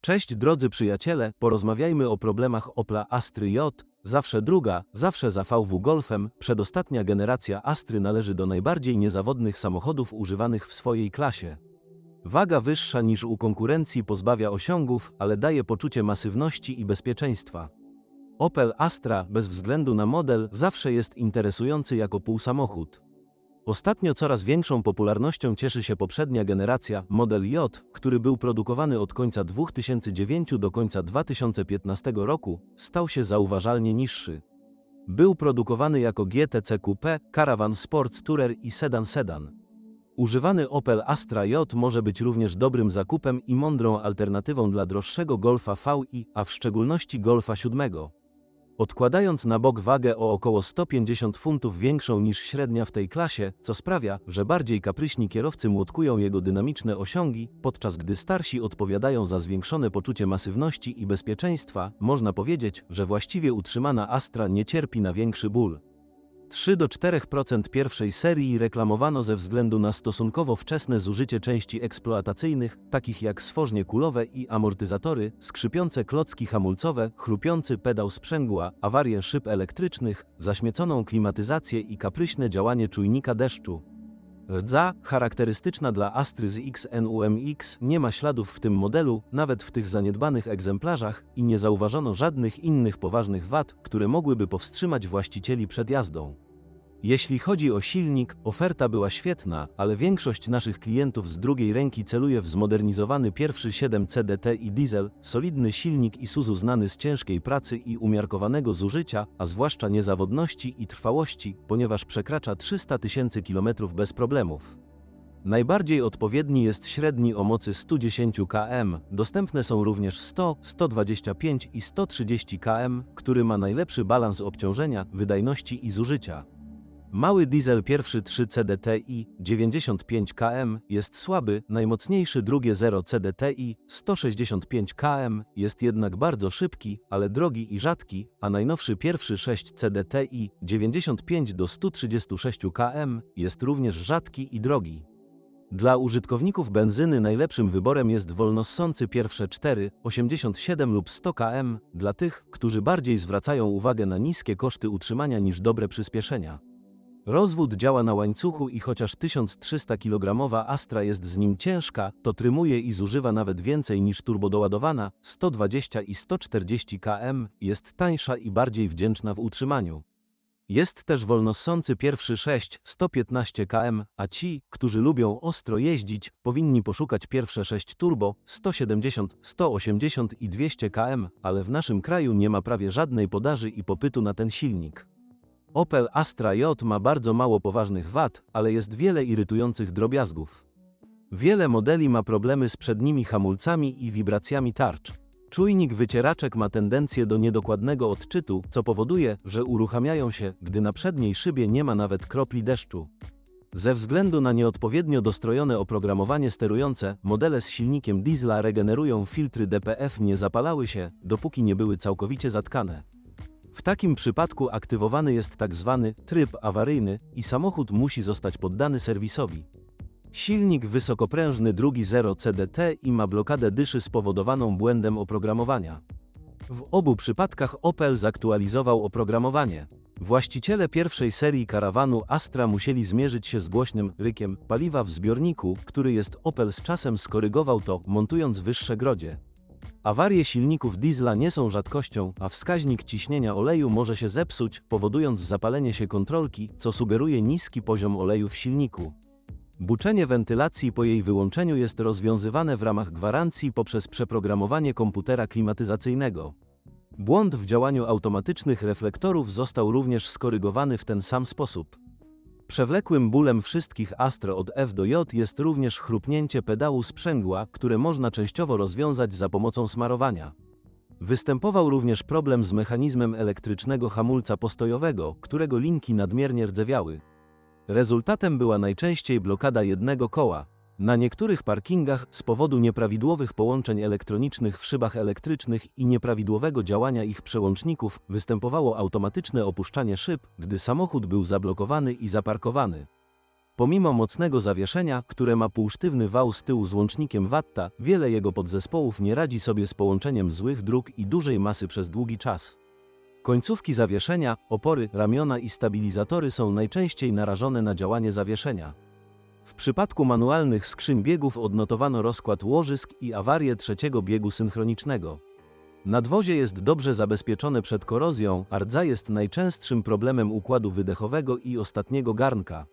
Cześć drodzy przyjaciele, porozmawiajmy o problemach Opla Astry J. Zawsze druga, zawsze za VW Golfem, przedostatnia generacja Astry należy do najbardziej niezawodnych samochodów używanych w swojej klasie. Waga wyższa niż u konkurencji pozbawia osiągów, ale daje poczucie masywności i bezpieczeństwa. Opel Astra, bez względu na model, zawsze jest interesujący jako półsamochód. Ostatnio coraz większą popularnością cieszy się poprzednia generacja, model J, który był produkowany od końca 2009 do końca 2015 roku, stał się zauważalnie niższy. Był produkowany jako GTC Coupe, Caravan Sports Tourer i Sedan Sedan. Używany Opel Astra J może być również dobrym zakupem i mądrą alternatywą dla droższego Golfa VI, a w szczególności Golfa 7. Odkładając na bok wagę o około 150 funtów większą niż średnia w tej klasie, co sprawia, że bardziej kapryśni kierowcy młotkują jego dynamiczne osiągi, podczas gdy starsi odpowiadają za zwiększone poczucie masywności i bezpieczeństwa, można powiedzieć, że właściwie utrzymana Astra nie cierpi na większy ból. 3 do 4% pierwszej serii reklamowano ze względu na stosunkowo wczesne zużycie części eksploatacyjnych, takich jak stworznie kulowe i amortyzatory, skrzypiące klocki hamulcowe, chrupiący pedał sprzęgła, awarię szyb elektrycznych, zaśmieconą klimatyzację i kapryśne działanie czujnika deszczu. Rdza, charakterystyczna dla Astry z XNUMX, nie ma śladów w tym modelu, nawet w tych zaniedbanych egzemplarzach, i nie zauważono żadnych innych poważnych wad, które mogłyby powstrzymać właścicieli przed jazdą. Jeśli chodzi o silnik, oferta była świetna, ale większość naszych klientów z drugiej ręki celuje w zmodernizowany pierwszy 7 CDT i diesel, solidny silnik Isuzu znany z ciężkiej pracy i umiarkowanego zużycia, a zwłaszcza niezawodności i trwałości, ponieważ przekracza 300 tysięcy kilometrów bez problemów. Najbardziej odpowiedni jest średni o mocy 110 km, dostępne są również 100, 125 i 130 km, który ma najlepszy balans obciążenia, wydajności i zużycia. Mały diesel pierwszy 3 CDTI 95 km jest słaby, najmocniejszy drugie 0 CDTI 165 km jest jednak bardzo szybki, ale drogi i rzadki, a najnowszy pierwszy 6 CDTI 95 do 136 km jest również rzadki i drogi. Dla użytkowników benzyny najlepszym wyborem jest wolnossący pierwsze 4, 87 lub 100 km, dla tych, którzy bardziej zwracają uwagę na niskie koszty utrzymania niż dobre przyspieszenia. Rozwód działa na łańcuchu i chociaż 1300 kg Astra jest z nim ciężka, to trymuje i zużywa nawet więcej niż turbodoładowana, 120 i 140 km, jest tańsza i bardziej wdzięczna w utrzymaniu. Jest też wolnossący pierwszy 6, 115 km, a ci, którzy lubią ostro jeździć, powinni poszukać pierwsze 6 turbo, 170, 180 i 200 km, ale w naszym kraju nie ma prawie żadnej podaży i popytu na ten silnik. Opel Astra J ma bardzo mało poważnych wad, ale jest wiele irytujących drobiazgów. Wiele modeli ma problemy z przednimi hamulcami i wibracjami tarcz. Czujnik wycieraczek ma tendencję do niedokładnego odczytu, co powoduje, że uruchamiają się, gdy na przedniej szybie nie ma nawet kropli deszczu. Ze względu na nieodpowiednio dostrojone oprogramowanie sterujące, modele z silnikiem diesla regenerują filtry DPF nie zapalały się, dopóki nie były całkowicie zatkane. W takim przypadku aktywowany jest tak zwany tryb awaryjny i samochód musi zostać poddany serwisowi. Silnik wysokoprężny drugi 0 CDT i ma blokadę dyszy spowodowaną błędem oprogramowania. W obu przypadkach Opel zaktualizował oprogramowanie. Właściciele pierwszej serii karawanu Astra musieli zmierzyć się z głośnym rykiem paliwa w zbiorniku, który jest Opel z czasem skorygował to, montując wyższe grodzie. Awarie silników diesla nie są rzadkością, a wskaźnik ciśnienia oleju może się zepsuć, powodując zapalenie się kontrolki, co sugeruje niski poziom oleju w silniku. Buczenie wentylacji po jej wyłączeniu jest rozwiązywane w ramach gwarancji poprzez przeprogramowanie komputera klimatyzacyjnego. Błąd w działaniu automatycznych reflektorów został również skorygowany w ten sam sposób. Przewlekłym bólem wszystkich Astro od F do J jest również chrupnięcie pedału sprzęgła, które można częściowo rozwiązać za pomocą smarowania. Występował również problem z mechanizmem elektrycznego hamulca postojowego, którego linki nadmiernie rdzewiały. Rezultatem była najczęściej blokada jednego koła. Na niektórych parkingach z powodu nieprawidłowych połączeń elektronicznych w szybach elektrycznych i nieprawidłowego działania ich przełączników występowało automatyczne opuszczanie szyb, gdy samochód był zablokowany i zaparkowany. Pomimo mocnego zawieszenia, które ma półsztywny wał z tyłu z łącznikiem Watta, wiele jego podzespołów nie radzi sobie z połączeniem złych dróg i dużej masy przez długi czas. Końcówki zawieszenia, opory, ramiona i stabilizatory są najczęściej narażone na działanie zawieszenia. W przypadku manualnych skrzyń biegów odnotowano rozkład łożysk i awarię trzeciego biegu synchronicznego. Nadwozie jest dobrze zabezpieczone przed korozją, a rdza jest najczęstszym problemem układu wydechowego i ostatniego garnka.